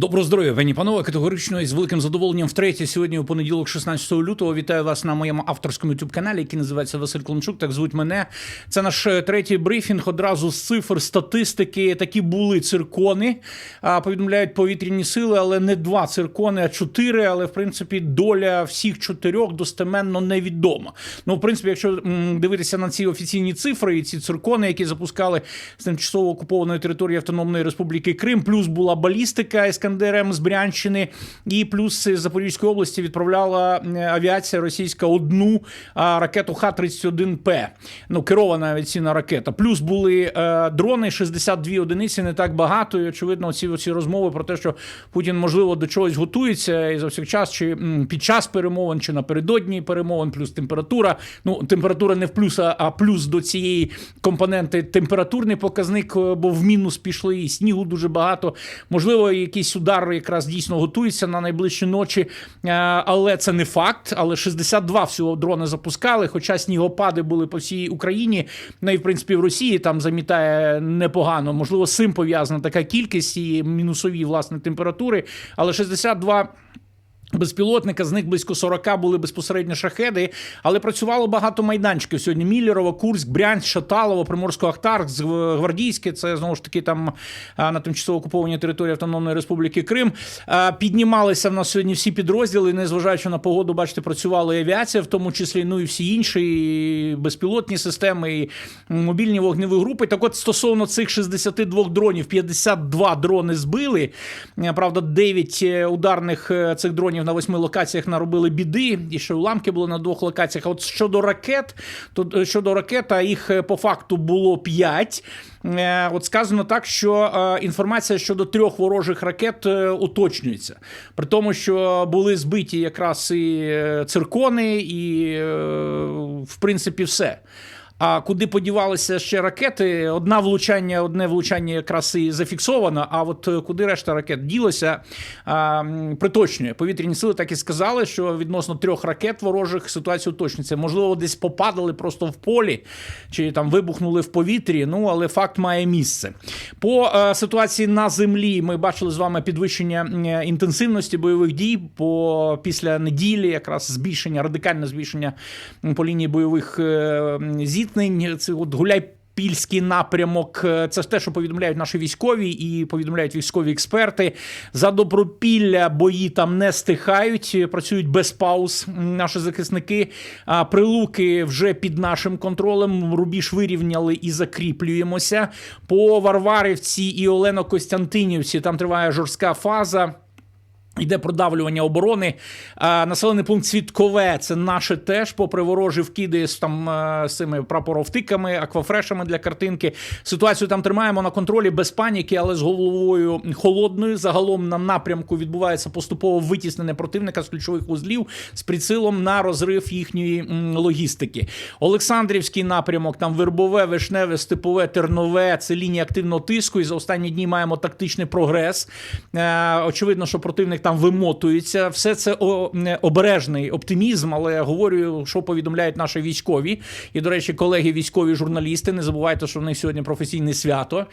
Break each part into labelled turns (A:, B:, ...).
A: Доброго здоров'я, пані панове. Категорично і з великим задоволенням втретє сьогодні у понеділок, 16 лютого. Вітаю вас на моєму авторському youtube каналі, який називається Василь Клончук. Так звуть мене. Це наш е, третій брифінг. Одразу з цифр статистики. Такі були циркони. Повідомляють повітряні сили, але не два циркони, а чотири. Але в принципі доля всіх чотирьох достеменно невідома. Ну, в принципі, якщо дивитися на ці офіційні цифри і ці циркони, які запускали з тимчасово окупованої території Автономної Республіки Крим, плюс була балістика Іскандерем з Брянщини, і плюс з Запорізької області відправляла авіація російська одну ракету Х-31П. Ну, керована авіаційна ракета. Плюс були е, дрони, 62 одиниці, не так багато. І очевидно, ці, ці розмови про те, що Путін можливо до чогось готується і за всіх час, чи під час перемовин, чи напередодні перемовин, плюс температура. Ну, температура не в плюс, а, плюс до цієї компоненти температурний показник, е, бо в мінус пішли і снігу дуже багато. Можливо, якийсь удар якраз дійсно готується на найближчі ночі, е, але це не факт. Але 62 всього дрони запускали, хоча снігопади були по всій Україні. Ну і в принципі в Росії там замітає непогано. Можливо, з цим пов'язана така кількість і мінусові власне температури, але 62 Безпілотника з них близько 40 були безпосередньо шахеди, але працювало багато майданчиків. Сьогодні Міллєрово, Курськ, Брянськ, Шаталово, Приморсько-Ахтарськ, Гвардійське. Це знову ж таки там на тимчасово окупованій території Автономної Республіки Крим. Піднімалися в нас сьогодні всі підрозділи. Незважаючи на погоду, бачите, працювала і авіація, в тому числі ну і всі інші і безпілотні системи, і мобільні вогневі групи. Так, от стосовно цих 62 дронів, 52 дрони збили. Е, Правда, 9 ударних е, цих дронів на восьми локаціях наробили біди, і ще уламки були на двох локаціях. От щодо ракет, то е, щодо ракет, а їх е, по факту було 5. От сказано так, що е, інформація щодо трьох ворожих ракет е, уточнюється. При тому, що були збиті якраз і е, циркони, і е, в принципі все. А куди подівалися ще ракети? Одна влучання, одне влучання якраз і зафіксовано. А от е, куди решта ракет ділося, а, приточнює. Повітряні сили так і сказали, що відносно трьох ракет ворожих ситуація уточнюється. Можливо, десь попадали просто в полі чи там вибухнули в повітрі. Ну але факт має місце. По е, ситуації на землі ми бачили з вами підвищення інтенсивності бойових дій. По після неділі, якраз збільшення, радикальне збільшення по лінії бойових е, м, зіткнень. Це от гуляй. Пільський напрямок е, це те, що повідомляють наші військові і повідомляють військові експерти. За добропілля бої там не стихають, працюють без пауз. Наші захисники. А прилуки вже під нашим контролем. Рубіж вирівняли і закріплюємося. По Варварівці і Олено-Костянтинівці там триває жорстка фаза. Йде продавлювання оборони. А, населений пункт Цвіткове це наше теж, попри ворожі вкиди з там е, з цими прапоровтиками, аквафрешами для картинки. Ситуацію там тримаємо на контролі без паніки, але з головою холодною. Загалом на напрямку відбувається поступово витіснення противника з ключових вузлів з прицілом на розрив їхньої логістики. Олександрівський напрямок, там Вербове, Вишневе, Степове, Тернове. Це лінія активного тиску. І за останні дні маємо тактичний прогрес. Е, очевидно, що противник там вимотується. Все це обережний оптимізм, але говорю, що повідомляють наші військові. І, до речі, колеги військові журналісти. Не забувайте, що в них сьогодні професійне свято.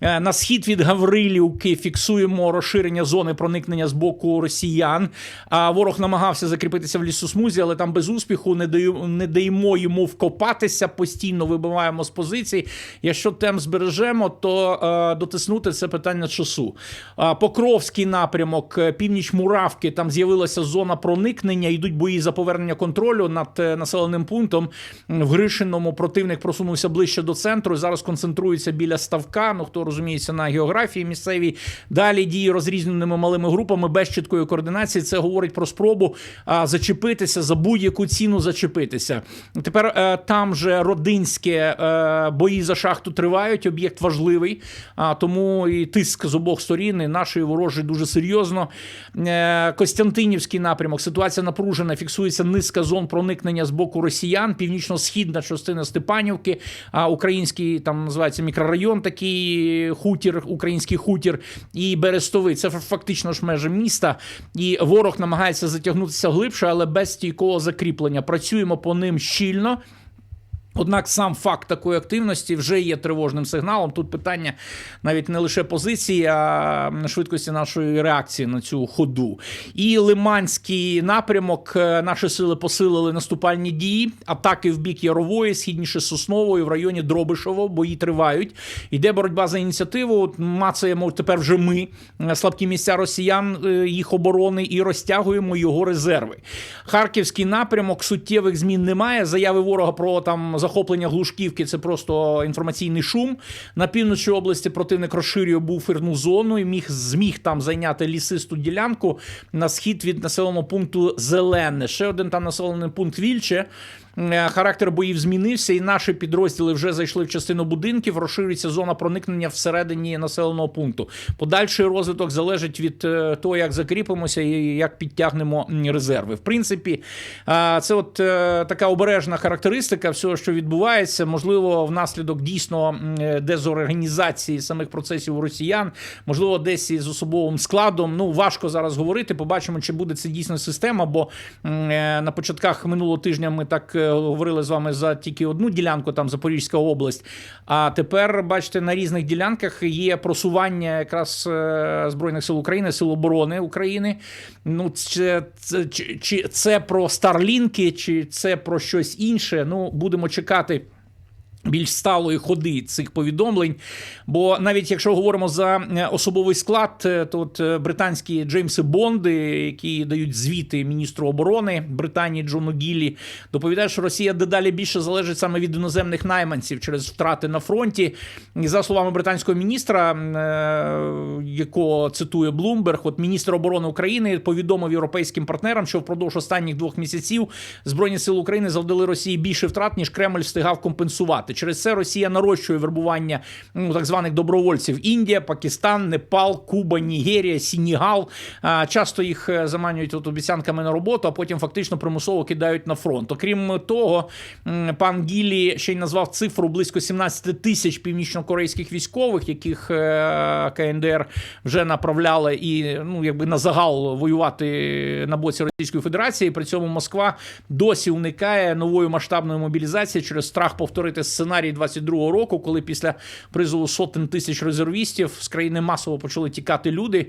A: Е, На схід від Гаврилівки фіксуємо розширення зони проникнення з боку росіян. А ворог намагався закріпитися в лісосмузі, але там без успіху не даю, не даємо йому вкопатися. Постійно вибиваємо з позицій. Якщо темп збережемо, то е, дотиснути це питання часу. Покровський напрямок, е, північ Муравки, там з'явилася зона проникнення. Йдуть бої за повернення контролю над е, населеним пунктом. В Гришиному противник просунувся ближче до центру. Зараз концентрується біля ставка. Ну хто розуміється на географії місцевій. Далі діє розрізненими малими групами без чіткої координації. Це говорить про спробу а, зачепитися за будь-яку ціну зачепитися. Тепер е, там же родинське е, бої за шахту тривають. Об'єкт важливий, а тому і тиск з обох сторін, і нашої ворожі дуже серйозно. Е, Костянтинівський напрямок. Ситуація напружена. Фіксується низка зон проникнення з боку росіян. Північно-східна частина Степанівки, а український там називається мікрорайон, такий хутір, український хутір і Берестовий. Це фактично ж межа міста. І ворог намагається затягнутися глибше, але без стійкого закріплення. Працюємо по ним щільно. Однак сам факт такої активності вже є тривожним сигналом. Тут питання навіть не лише позиції, а швидкості нашої реакції на цю ходу. І Лиманський напрямок е, наші сили посилили наступальні дії, атаки в бік Ярової, східніше Соснової, в районі Дробишово. Бої тривають. Йде боротьба за ініціативу. Мацаємо тепер вже ми е, слабкі місця росіян, е, їх оборони і розтягуємо його резерви. Харківський напрямок суттєвих змін немає. Заяви ворога про там захоплення глушківки це просто інформаційний шум. На півночі області противник розширює буферну зону і міг зміг там зайняти лісисту ділянку на схід від населеного пункту Зелене. Ще один там населений пункт Вільче. Е, Характер боїв змінився, і наші підрозділи вже зайшли в частину будинків. Розширюється зона проникнення всередині населеного пункту. Подальший розвиток залежить від е, того, як закріпимося і як підтягнемо резерви. В принципі, це от е, така обережна характеристика всього, що відбувається. Можливо, внаслідок дійсно дезорганізації самих процесів росіян, можливо, десь із особовим складом. Ну важко зараз говорити. Побачимо, чи буде це дійсно система. Бо на початках минулого тижня ми так говорили з вами за тільки одну ділянку, там Запорізька область. А тепер, бачите, на різних ділянках є просування якраз е, Збройних сил України, Сил оборони України. Ну, це, це, чи це про Старлінки, чи це про щось інше. Ну, будемо чекати. Більш сталої ходи цих повідомлень. Бо навіть якщо говоримо за е, особовий склад, е, то от е, британські Джеймси Бонди, які дають звіти міністру оборони Британії Джону Гіллі, доповідають, що Росія дедалі більше залежить саме від іноземних найманців через втрати на фронті. І за словами британського міністра, якого цитує Блумберг, от міністр оборони України повідомив європейським партнерам, що впродовж останніх двох місяців збройні сили України завдали Росії більше втрат, ніж Кремль встигав компенсувати. Через це Росія нарощує вербування ну, так званих добровольців: Індія, Пакистан, Непал, Куба, Нігерія, Сінігал. Часто їх е, заманюють от обіцянками на роботу, а потім фактично примусово кидають на фронт. Окрім того, пан Гілі ще й назвав цифру близько 17 тисяч північнокорейських військових, яких е, КНДР вже направляли і ну якби на загал воювати на боці Російської Федерації. При цьому Москва досі уникає нової масштабної мобілізації через страх повторити сценарій 22-го року, коли після призову сотень тисяч резервістів з країни масово почали тікати люди.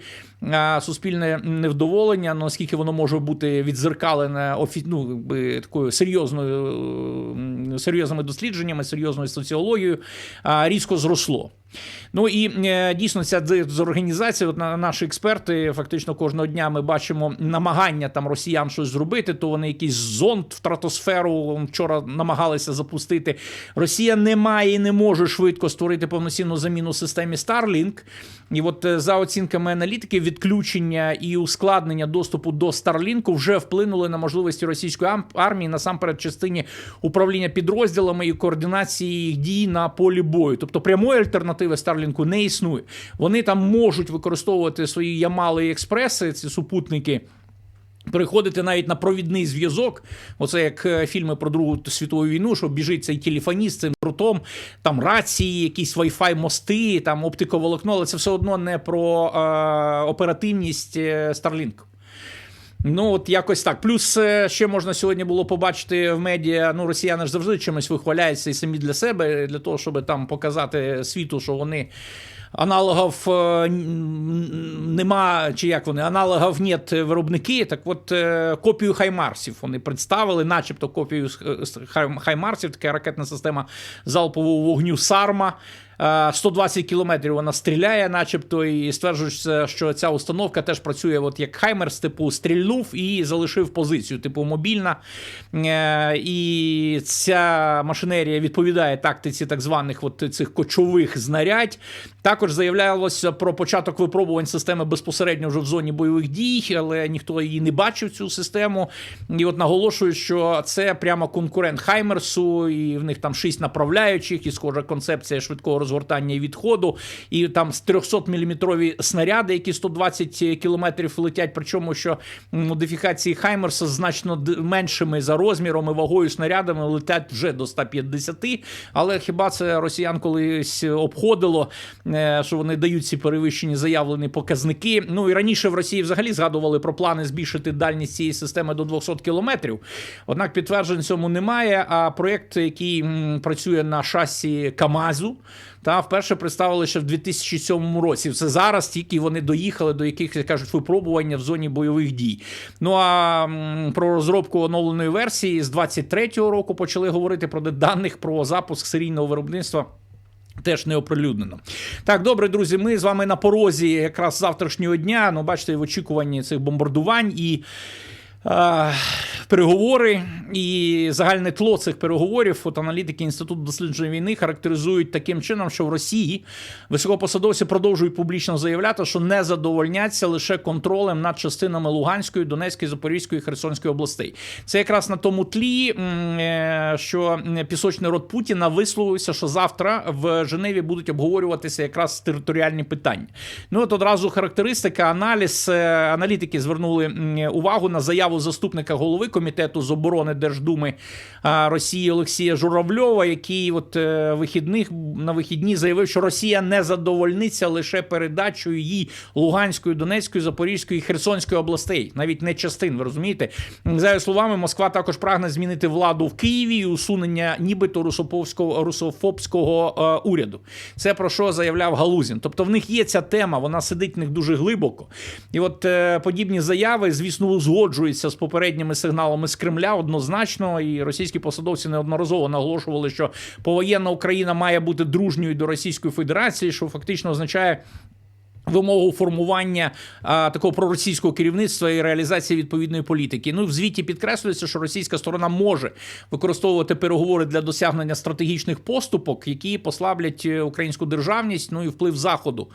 A: Суспільне невдоволення, ну, наскільки воно може бути відзеркалене офі... ну, такою серйозною серйозними дослідженнями, серйозною соціологією, а, різко зросло. Ну і е, дійсно ця дезорганізація, от на- наші експерти, фактично кожного дня ми бачимо намагання там росіян щось зробити, то вони якийсь зонд в стратосферу вчора намагалися запустити. Росія не має і не може швидко створити повноцінну заміну системі Starlink. І от е, за оцінками аналітики, відключення і ускладнення доступу до Старлінку вже вплинули на можливості російської армії насамперед частині управління підрозділами і координації їх дій на полі бою. Тобто прямої альтернативи Старлінку не існує. Вони там можуть використовувати свої ямали і експреси, ці супутники. Переходити навіть на провідний зв'язок, оце як е, фільми про Другу світову війну, що біжить цей телефоніст цим дротом, там рації, якісь Wi-Fi мости, там оптиковолокно, але це все одно не про е, оперативність е, Starlink. Ну, от якось так. Плюс е, ще можна сьогодні було побачити в медіа. Ну, росіяни ж завжди чимось вихваляються і самі для себе, для того, щоб там показати світу, що вони. Аналогів е, нема, чи як вони, аналогов нет виробники. Так от е, копію Хаймарсів вони представили, начебто копію Хаймарсів, така ракетна система залпового вогню Сарма. Е, 120 кілометрів вона стріляє, начебто, і стверджується, що ця установка теж працює от як Хаймерс, типу стрільнув і залишив позицію, типу мобільна. Е, І ця машинерія відповідає тактиці так званих от цих кочових знарядь. Також заявлялося про початок випробувань системи безпосередньо вже в зоні бойових дій, але ніхто її не бачив, цю систему. І от наголошують, що це прямо конкурент Хаймерсу, і в них там шість направляючих, і схожа концепція швидкого розгортання і відходу, і там з 300-мм снаряди, які 120 кілометрів летять. Причому що модифікації Хаймерса значно меншими за розміром і вагою снарядами летять вже до 150. Але хіба це росіян колись обходило, е, що вони дають ці перевищені заявлені показники? Ну і раніше в Росії взагалі згадували про плани збільшити дальність цієї системи до 200 кілометрів. Однак підтверджень цьому немає. А проєкт, який працює на шасі Камазу, та вперше представили ще в 2007 році. Це зараз тільки вони доїхали до якихось як кажуть випробування в зоні бойових дій. Ну а про розробку оновленої версії з 23-го року почали говорити про даних про запуск серійного виробництва. Теж не оприлюднено. Так, добре, друзі. Ми з вами на порозі якраз завтрашнього дня. Ну, бачите, в очікуванні цих бомбардувань і. Переговори і загальне тло цих переговорів от аналітики Інституту дослідження війни характеризують таким чином, що в Росії високопосадовці продовжують публічно заявляти, що не задовольняться лише контролем над частинами Луганської, Донецької, Запорізької, Херсонської областей. Це якраз на тому тлі, е, що пісочний рот Путіна висловився, що завтра в Женеві будуть обговорюватися якраз територіальні питання. Ну от одразу характеристика, аналіз Е, аналітики звернули увагу на заяву заступника голови комітету з оборони Держдуми Росії Олексія Журавльова, який от е, вихідних на вихідні заявив, що Росія не задовольниться лише передачею їй Луганської, Донецької, Запорізької і Херсонської областей, навіть не частин. Ви розумієте? За його словами, Москва також прагне змінити владу в Києві і усунення нібито русоповського русофобського е, уряду. Це про що заявляв Галузін. Тобто в них є ця тема, вона сидить в них дуже глибоко. І от е, подібні заяви, звісно, узгоджуються з попередніми сигналами з Кремля однозначно. І російські посадовці неодноразово наголошували, що повоєнна Україна має бути дружньою до Російської Федерації, що фактично означає. Вимогу формування а, такого проросійського керівництва і реалізації відповідної політики. Ну в звіті підкреслюється, що російська сторона може використовувати переговори для досягнення стратегічних поступок, які послаблять е, українську державність, ну і вплив заходу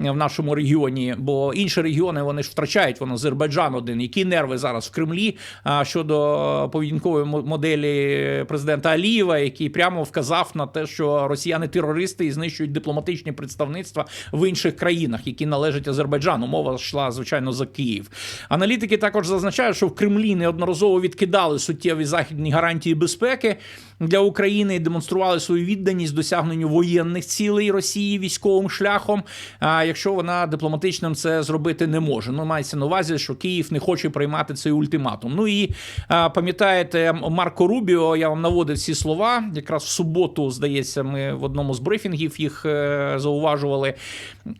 A: е, в нашому регіоні. Бо інші регіони вони ж втрачають воно Азербайджан один. Які нерви зараз в Кремлі а, щодо поведінкової моделі президента Алієва, який прямо вказав на те, що росіяни терористи і знищують дипломатичні представництва в інших країнах, які належать Азербайджану. Мова йшла звичайно за Київ. Аналітики також зазначають, що в Кремлі неодноразово відкидали суттєві західні гарантії безпеки для України і демонстрували свою відданість досягненню воєнних цілей Росії військовим шляхом. А якщо вона дипломатичним це зробити не може. Ну мається на увазі, що Київ не хоче приймати цей ультиматум. Ну і пам'ятаєте, Марко Рубіо, я вам наводив ці слова. Якраз в суботу, здається, ми в одному з брифінгів їх е, зауважували.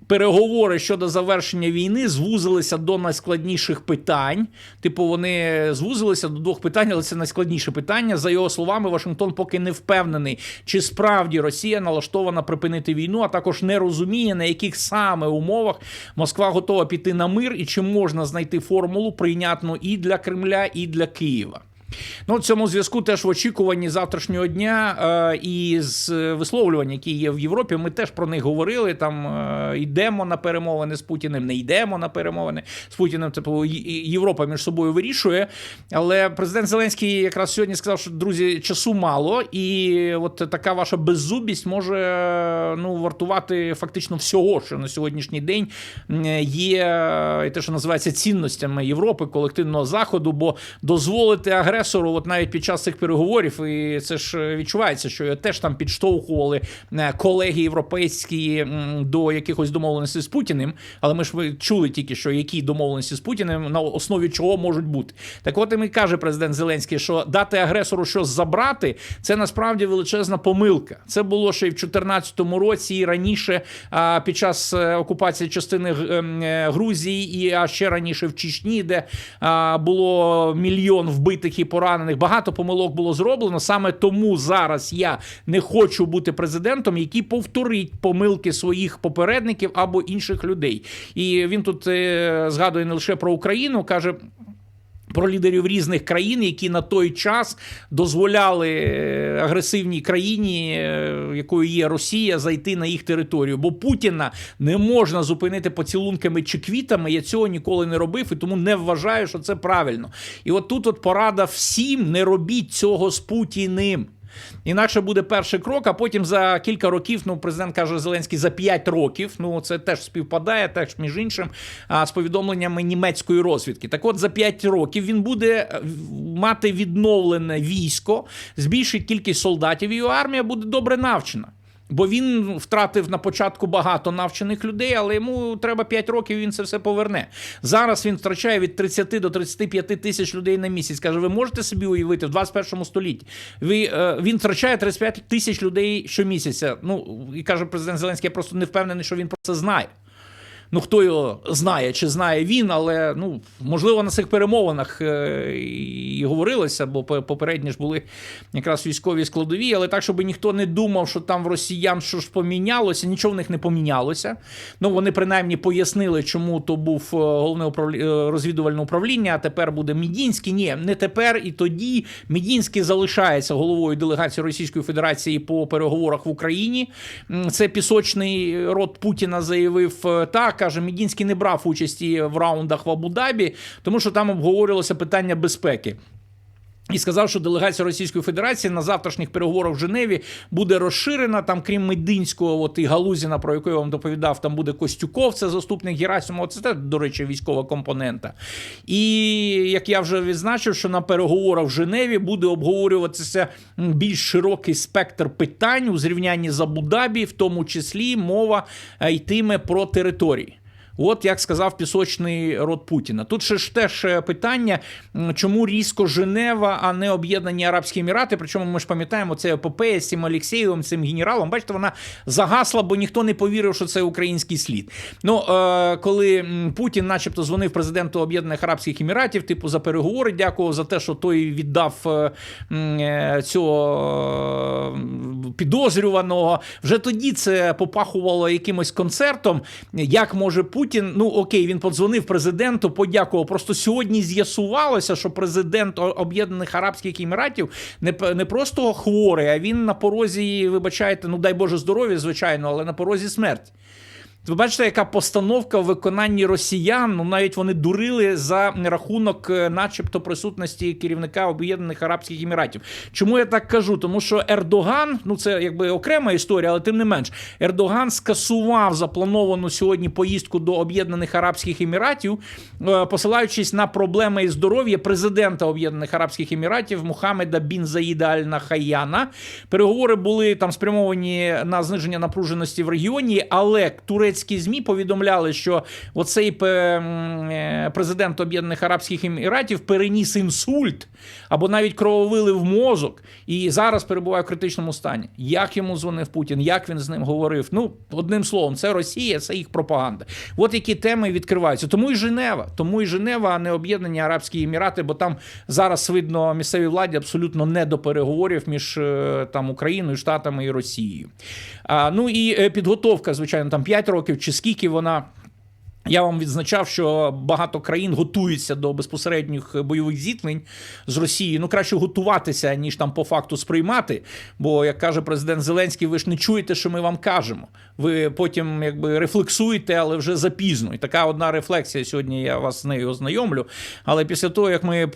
A: Переговори щодо завершення війни звузилися до найскладніших питань. Типу, вони звузилися до двох питань, але це найскладніше питання. За його словами, Вашингтон поки не впевнений, чи справді Росія налаштована припинити війну, а також не розуміє, на яких саме умовах Москва готова піти на мир і чи можна знайти формулу прийнятну і для Кремля, і для Києва. Ну, в цьому зв'язку теж в очікуванні завтрашнього дня е, і з висловлювань, які є в Європі, ми теж про них говорили. Там е, йдемо на перемовини з Путіним, не йдемо на перемовини з Путіним. Типу Європа між собою вирішує. Але президент Зеленський якраз сьогодні сказав, що друзі, часу мало, і от така ваша беззубість може ну вартувати фактично всього, що на сьогоднішній день є е, те, що називається цінностями Європи, колективного заходу, бо дозволити агресору, от навіть під час цих переговорів, і це ж відчувається, що теж там підштовхували е, колеги європейські до якихось домовленостей з Путіним. Але ми ж чули тільки, що які домовленості з Путіним на основі чого можуть бути. Так от і каже президент Зеленський, що дати агресору щось забрати, це насправді величезна помилка. Це було ще й в 2014 році, і раніше а, під час е, окупації частини ем, е, Грузії, і а ще раніше в Чечні, де було мільйон вбитих і поранених. Багато помилок було зроблено. Саме тому зараз я не хочу бути президентом, який повторить помилки своїх попередників або інших людей. І він тут е, згадує не лише про Україну, каже. Про лідерів різних країн, які на той час дозволяли е, агресивній країні, е, якою є Росія, зайти на їх територію. Бо Путіна не можна зупинити поцілунками чи квітами. Я цього ніколи не робив і тому не вважаю, що це правильно. І от тут от порада всім: не робіть цього з Путіним. Інакше буде перший крок, а потім за кілька років, ну президент каже Зеленський, за 5 років. Ну це теж співпадає, теж між іншим, з повідомленнями німецької розвідки. Так от за 5 років він буде е, мати відновлене військо, збільшить кількість солдатів, і його армія буде добре навчена. Бо він втратив на початку багато навчених людей, але йому треба 5 років. Він це все поверне. Зараз він втрачає від 30 до 35 тисяч людей на місяць. Каже, ви можете собі уявити в 21 столітті. Ви е, він втрачає 35 тисяч людей щомісяця. Ну і каже президент Зеленський, я просто не впевнений, що він про це знає. Ну, хто його знає, чи знає він, але ну можливо на цих перемовинах е, і говорилося, бо попередні ж були якраз військові складові, але так, щоб ніхто не думав, що там в росіян що ж помінялося, нічого в них не помінялося. Ну вони принаймні пояснили, чому то був е, головне управління розвідувальне управління, а тепер буде Мідінський. Ні, не тепер і тоді. Мідінський залишається головою делегації Російської Федерації по переговорах в Україні. Це пісочний рот Путіна заявив е, так каже, Мідінський не брав участі в раундах в Абу-Дабі, тому що там обговорювалося питання безпеки. І сказав, що делегація Російської Федерації на завтрашніх переговорах в Женеві буде розширена. Там, крім Мединського, от і Галузіна, про яку я вам доповідав, там буде Костюков, це заступник Герасимова. Це теж, до речі, військова компонента. І як я вже відзначив, що на переговорах в Женеві буде обговорюватися більш широкий спектр питань у зрівнянні з Абу-Дабі, в тому числі мова е, йтиме про території. От як сказав пісочний рот Путіна. Тут ще ж теж е, питання, чому різко Женева, а не Об'єднані Арабські Емірати. Причому ми ж пам'ятаємо це епопея з цим Олексєєвим, цим генералом. Бачите, вона загасла, бо ніхто не повірив, що це український слід. Ну е, коли Путін, начебто, дзвонив президенту Об'єднаних Арабських Еміратів, типу за переговори, дякував за те, що той віддав е, цього підозрюваного. Вже тоді це попахувало якимось концертом. Як може Путін. Путін, ну окей, він подзвонив президенту, подякував. Просто сьогодні з'ясувалося, що президент Об'єднаних Арабських Еміратів не не просто хворий, а він на порозі, вибачайте, ну дай Боже здоров'я, звичайно, але на порозі смерті. Ви бачите, яка постановка в виконанні росіян, ну навіть вони дурили за рахунок, е, начебто, присутності керівника Об'єднаних Арабських Еміратів. Чому я так кажу? Тому що Ердоган, ну це якби окрема історія, але тим не менш, Ердоган скасував заплановану сьогодні поїздку до Об'єднаних Арабських Еміратів, е, посилаючись на проблеми із здоров'я президента Об'єднаних Арабських Еміратів Мухаммеда Бін Заїда Аль Нахаяна. Переговори були там спрямовані на зниження напруженості в регіоні, але Турець турецькі змі повідомляли, що оцей е, президент Об'єднаних Арабських Еміратів переніс інсульт або навіть крововилив мозок і зараз перебуває в критичному стані. Як йому дзвонив Путін, як він з ним говорив? Ну, одним словом, це Росія, це їх пропаганда. От які теми відкриваються. Тому і Женева, тому і Женева, а не Об'єднані Арабські Емірати, бо там зараз видно місцевій владі абсолютно не до переговорів між е, там Україною, Штатами і Росією. А, Ну і е, підготовка, звичайно, там 5 років років, чи скільки вона. Я вам відзначав, що багато країн готуються до безпосередніх бойових зіткнень з Росією. Ну краще готуватися, ніж там по факту сприймати. Бо, як каже президент Зеленський, ви ж не чуєте, що ми вам кажемо. Ви потім якби рефлексуєте, але вже запізно. І така одна рефлексія сьогодні. Я вас з нею ознайомлю. Але після того, як ми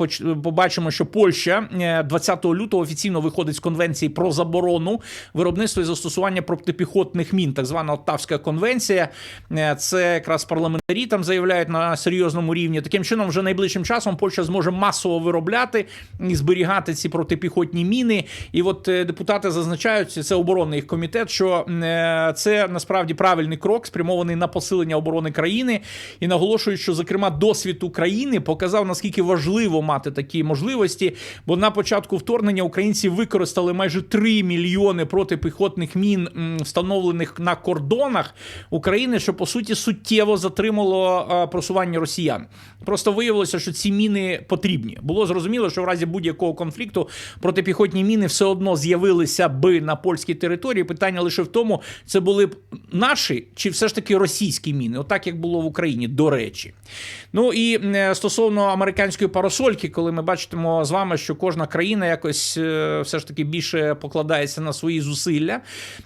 A: побачимо, що Польща 20 е, лютого офіційно виходить з конвенції про заборону виробництва і застосування протипіхотних мін, так звана Оттавська конвенція, е, це якраз парламент парламентарі там заявляють на серйозному рівні. Таким чином, вже найближчим часом Польща зможе масово виробляти і зберігати ці протипіхотні міни. І от е, депутати зазначають, це оборонний їх комітет, що е, це насправді правильний крок, спрямований на посилення оборони країни, і наголошують, що зокрема досвід України показав наскільки важливо мати такі можливості. Бо на початку вторгнення українці використали майже 3 мільйони протипіхотних мін, встановлених на кордонах України, що по суті суттєво затримали підтримало е, просування росіян. Просто виявилося, що ці міни потрібні. Було зрозуміло, що в разі будь-якого конфлікту протипіхотні міни все одно з'явилися би на польській території. Питання лише в тому, це були б наші чи все ж таки російські міни, отак як було в Україні, до речі. Ну і е, стосовно американської парасольки, коли ми бачимо з вами, що кожна країна якось е, все ж таки більше покладається на свої зусилля,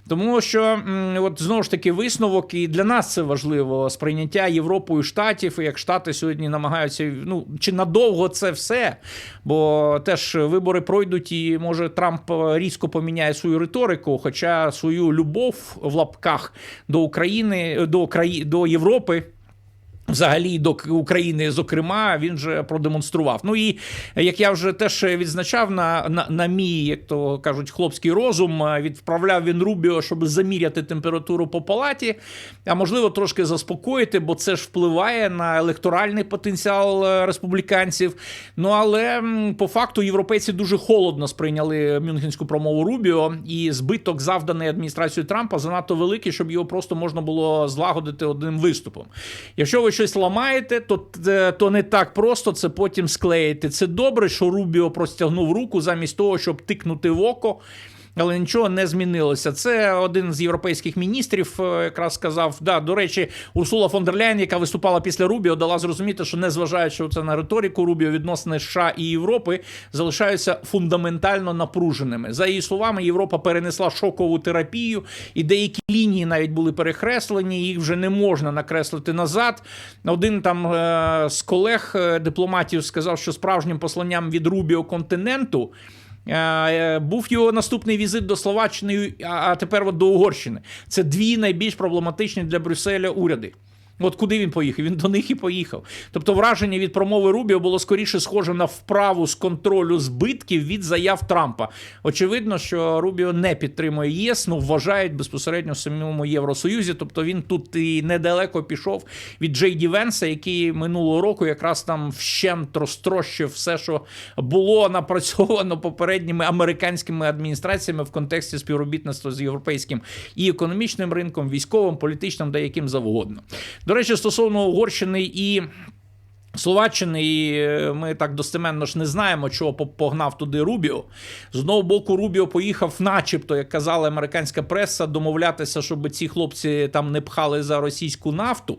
A: тому що от знову ж таки висновок, і для нас це важливо сприйняття Європою штатів, і як Штати сьогодні намагаються ну чи надовго це все, бо теж вибори пройдуть, і може Трамп різко поміняє свою риторику, хоча свою любов в лапках до України, до краї до Європи. Взагалі до України, зокрема, він же продемонстрував. Ну і як я вже теж відзначав на на, на мій, як то кажуть, хлопський розум, відправляв він Рубіо, щоб заміряти температуру по палаті, а можливо трошки заспокоїти, бо це ж впливає на електоральний потенціал республіканців. Ну але по факту європейці дуже холодно сприйняли Мюнхенську промову Рубіо, і збиток, завданий адміністрацією Трампа, занадто великий, щоб його просто можна було злагодити одним виступом. Якщо ви щось ламаєте, то то не так просто це потім склеїти. Це добре, що Рубіо простягнув руку замість того, щоб тикнути в око але нічого не змінилося. Це один з європейських міністрів е, якраз сказав. Да, до речі, Урсула фон дер Ляйн, яка виступала після Рубіо, дала зрозуміти, що незважаючи це на риторику Рубіо, відносини США і Європи залишаються фундаментально напруженими. За її словами, Європа перенесла шокову терапію, і деякі лінії навіть були перекреслені. Їх вже не можна накреслити назад. Один там е, з колег е, дипломатів сказав, що справжнім посланням від Рубіо континенту. Е, був його наступний візит до Словаччини, а тепер от до Угорщини. Це дві найбільш проблематичні для Брюсселя уряди. От куди він поїхав? Він до них і поїхав. Тобто, враження від промови Рубіо було скоріше схоже на вправу з контролю збитків від заяв Трампа. Очевидно, що Рубіо не підтримує ЄС, ну вважають безпосередньо в самому Євросоюзі. Тобто він тут і недалеко пішов від Джей Ді Венса, який минулого року якраз там вщент розтрощив все, що було напрацьовано попередніми американськими адміністраціями в контексті співробітництва з європейським і економічним ринком, військовим, політичним, да яким завгодно. До речі, стосовно Угорщини і. Словаччини, і е, ми так достеменно ж не знаємо, чого погнав туди Рубіо. З одного боку, Рубіо поїхав, начебто, як казала американська преса, домовлятися, щоб ці хлопці там не пхали за російську нафту.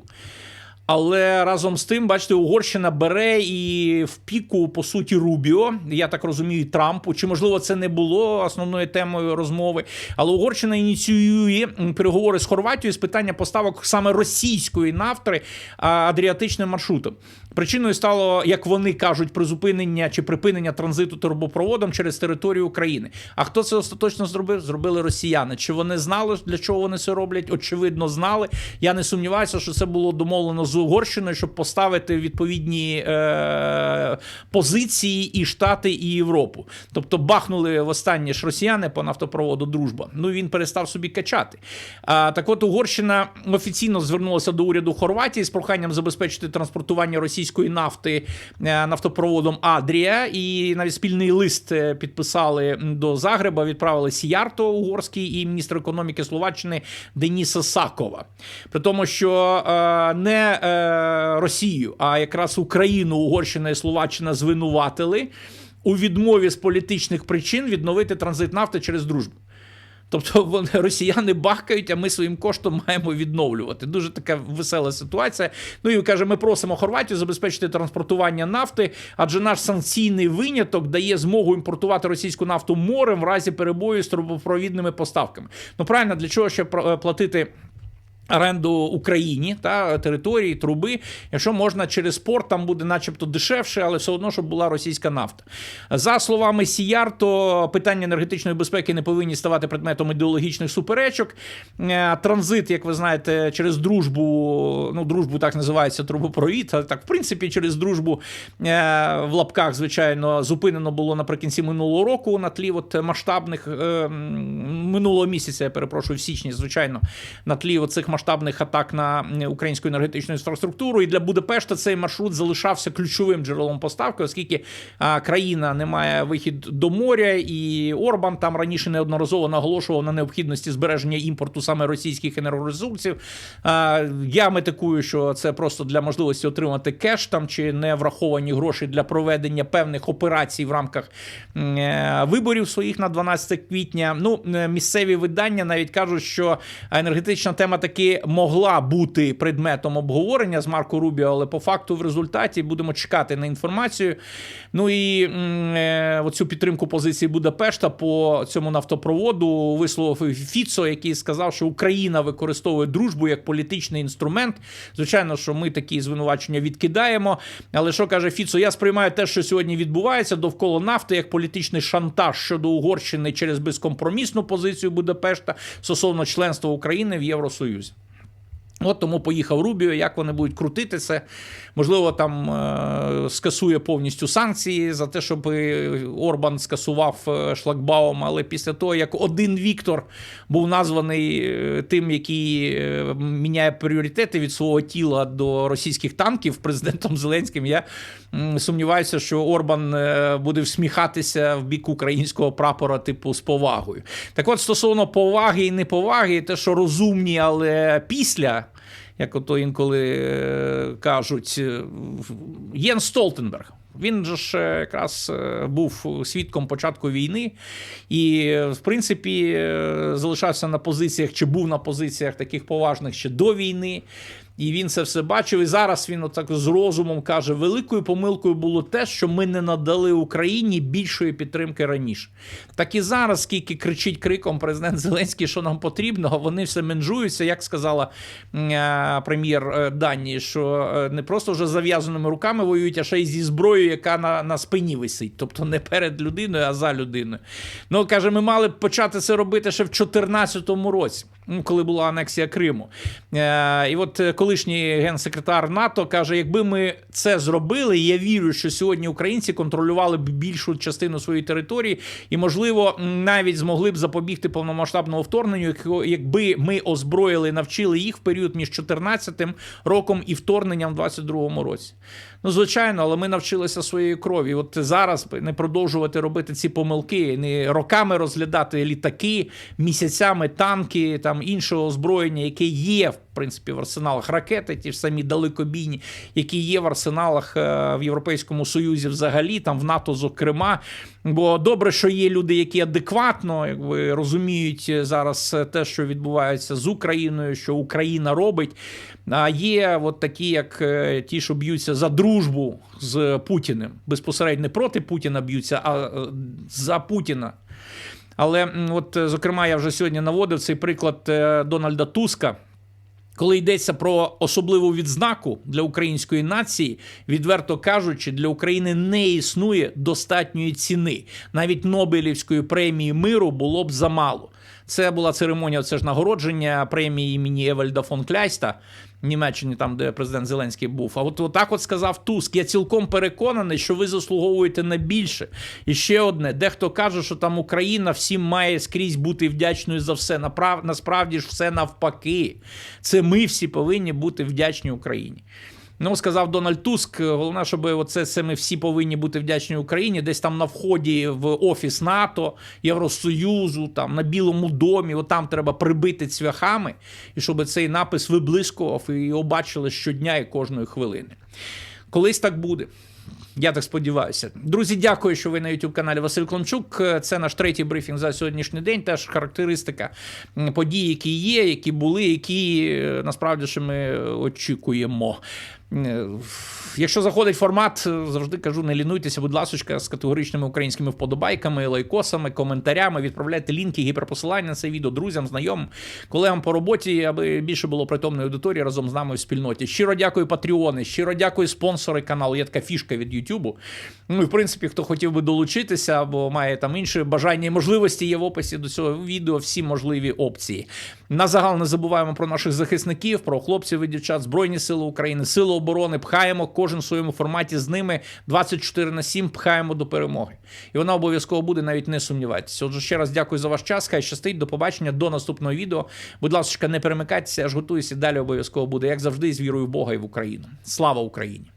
A: Але разом з тим, бачите, Угорщина бере і в піку, по суті, Рубіо. Я так розумію, Трампу. Чи можливо це не було основною темою розмови? Але Угорщина ініціює переговори з Хорватією з питання поставок саме російської нафти адріатичним маршрутом. Причиною стало, як вони кажуть, призупинення чи припинення транзиту турбопроводом через територію України. А хто це остаточно зробив? Зробили росіяни. Чи вони знали, для чого вони це роблять? Очевидно, знали. Я не сумніваюся, що це було домовлено з Угорщиною, щоб поставити відповідні е, позиції і Штати, і Європу. Тобто бахнули в останні ж росіяни по нафтопроводу Дружба. Ну він перестав собі качати. А так, от Угорщина офіційно звернулася до уряду Хорватії з проханням забезпечити транспортування російської нафти е, нафтопроводом Адрія. І навіть спільний лист е, підписали до Загреба. Відправили Сіярто угорський і міністр економіки Словаччини Деніса Сакова. При тому, що е, не Е, Росію, а якраз Україну, Угорщина і Словаччина звинуватили у відмові з політичних причин відновити транзит нафти через дружбу. Тобто вони росіяни бахкають, а ми своїм коштом маємо відновлювати. Дуже така весела ситуація. Ну і каже, ми просимо Хорватію забезпечити транспортування нафти, адже наш санкційний виняток дає змогу імпортувати російську нафту морем в разі перебою з трубопровідними поставками. Ну правильно, для чого ще платити? Оренду Україні та території, труби, якщо можна через порт, там буде, начебто, дешевше, але все одно, щоб була російська нафта. За словами Сіяр, то питання енергетичної безпеки не повинні ставати предметом ідеологічних суперечок. Е, транзит, як ви знаєте, через дружбу, ну дружбу так називається трубопровід, але так, в принципі, через дружбу е, в лапках, звичайно, зупинено було наприкінці минулого року на тлі от масштабних е, минулого місяця, я перепрошую, в січні, звичайно, на тлі оцих масштабних масштабних атак на українську енергетичну інфраструктуру. І для Будапешта цей маршрут залишався ключовим джерелом поставки, оскільки країна не має вихід до моря, і Орбан там раніше неодноразово наголошував на необхідності збереження імпорту саме російських енергоресурсів. Я метикую, що це просто для можливості отримати кеш там чи не враховані гроші для проведення певних операцій в рамках е, виборів своїх на 12 квітня. Ну, е, місцеві видання навіть кажуть, що енергетична тема таки могла бути предметом обговорення з Марко Рубіо, але по факту в результаті будемо чекати на інформацію. Ну і е, оцю підтримку позиції Будапешта по цьому нафтопроводу висловив Фіцо, який сказав, що Україна використовує дружбу як політичний інструмент. Звичайно, що ми такі звинувачення відкидаємо. Але що каже Фіцо? Я сприймаю те, що сьогодні відбувається довкола нафти, як політичний шантаж щодо Угорщини через безкомпромісну позицію Будапешта стосовно членства України в Євросоюзі. От тому поїхав Рубіо, як вони будуть крутити це. Можливо, там е, скасує повністю санкції за те, щоб е, Орбан скасував е, шлагбаум. Але після того, як один Віктор був названий е, тим, який міняє пріоритети від свого тіла до російських танків президентом Зеленським, я сумніваюся, що Орбан буде всміхатися в бік українського прапора, типу, з повагою. Так от, стосовно поваги і неповаги, те, що розумні, але після як ото інколи е, кажуть, е, Єн Столтенберг. Він же ж якраз е, був свідком початку війни, і, в принципі, залишався на позиціях чи був на позиціях таких поважних ще до війни. І він це все бачив. І зараз він отак з розумом каже: великою помилкою було те, що ми не надали Україні більшої підтримки раніше. Так і зараз, скільки кричить криком президент Зеленський, що нам потрібно, вони все менжуються, як сказала е, прем'єр е, Данії, що е, не просто вже зав'язаними руками воюють, а ще й зі зброєю, яка на, на спині висить. Тобто не перед людиною, а за людиною. Ну каже, ми мали б почати це робити ще в 2014 році, коли була анексія Криму. І от е, колишній генсекретар НАТО каже: якби ми це зробили, я вірю, що сьогодні українці контролювали б більшу частину своєї території, і, можливо, навіть змогли б запобігти повномасштабному вторгненню, якби ми озброїли, навчили їх в період між 14 роком і вторгненням в 22 році. Ну, звичайно, але ми навчилися своєї крові. От зараз не продовжувати робити ці помилки, не роками розглядати літаки, місяцями танки, там іншого озброєння, яке є в принципі в арсеналах ракети, ті ж самі далекобійні, які є в арсеналах е, в Європейському Союзі, взагалі, там в НАТО, зокрема. Бо добре, що є люди, які адекватно якби, розуміють е, зараз е, те, що відбувається з Україною, що Україна робить. А є от такі, як ті, що б'ються за дружбу з Путіним. Безпосередньо не проти Путіна б'ються, а за Путіна. Але от, зокрема, я вже сьогодні наводив цей приклад Дональда Туска. Коли йдеться про особливу відзнаку для української нації, відверто кажучи, для України не існує достатньої ціни. Навіть Нобелівської премії миру було б замало. Це була церемонія, це ж нагородження премії імені Евальда фон Кляйста в Німеччині, там де президент Зеленський був. А от отак от сказав Туск. Я цілком переконаний, що ви заслуговуєте на більше. І ще одне: дехто каже, що там Україна всім має скрізь бути вдячною за все. Насправді ж все навпаки. Це ми всі повинні бути вдячні Україні. Ну, сказав Дональд Туск. Головне, щоб оце це ми всі повинні бути вдячні Україні. Десь там на вході в офіс НАТО, Євросоюзу, там на Білому домі. От там треба прибити цвяхами, і щоб цей напис виблискував і його бачили щодня і кожної хвилини. Колись так буде. Я так сподіваюся. Друзі, дякую, що ви на youtube каналі Василь Клончук. Це наш третій брифінг за сьогоднішній день. Теж характеристика подій, які є, які були, які е, насправді що ми очікуємо. Е, Якщо заходить формат, е, завжди кажу, не лінуйтеся, будь ласка, з категоричними українськими вподобайками, лайкосами, коментарями. Відправляйте лінки, гіперпосилання на це відео друзям, знайомим, колегам по роботі, аби більше було притомної аудиторії разом з нами в спільноті. Щиро дякую, патреони, щиро дякую спонсори каналу. Є така фішка від Ютубу. Ну і в принципі, хто хотів би долучитися або має там інші бажання і можливості, є в описі до цього відео всі можливі опції. На загал не забуваємо про наших захисників, про хлопців і дівчат, Збройні Сили України, Сили оборони. Пхаємо кожен в своєму форматі з ними 24 на 7 пхаємо до перемоги. І вона обов'язково буде, навіть не сумнівайтеся. Отже, ще раз дякую за ваш час. Хай щастить, до побачення, до наступного відео. Будь ласка, не перемикайтеся, аж готуюся. Далі обов'язково буде, як завжди, з вірою в Бога і в Україну. Слава Україні!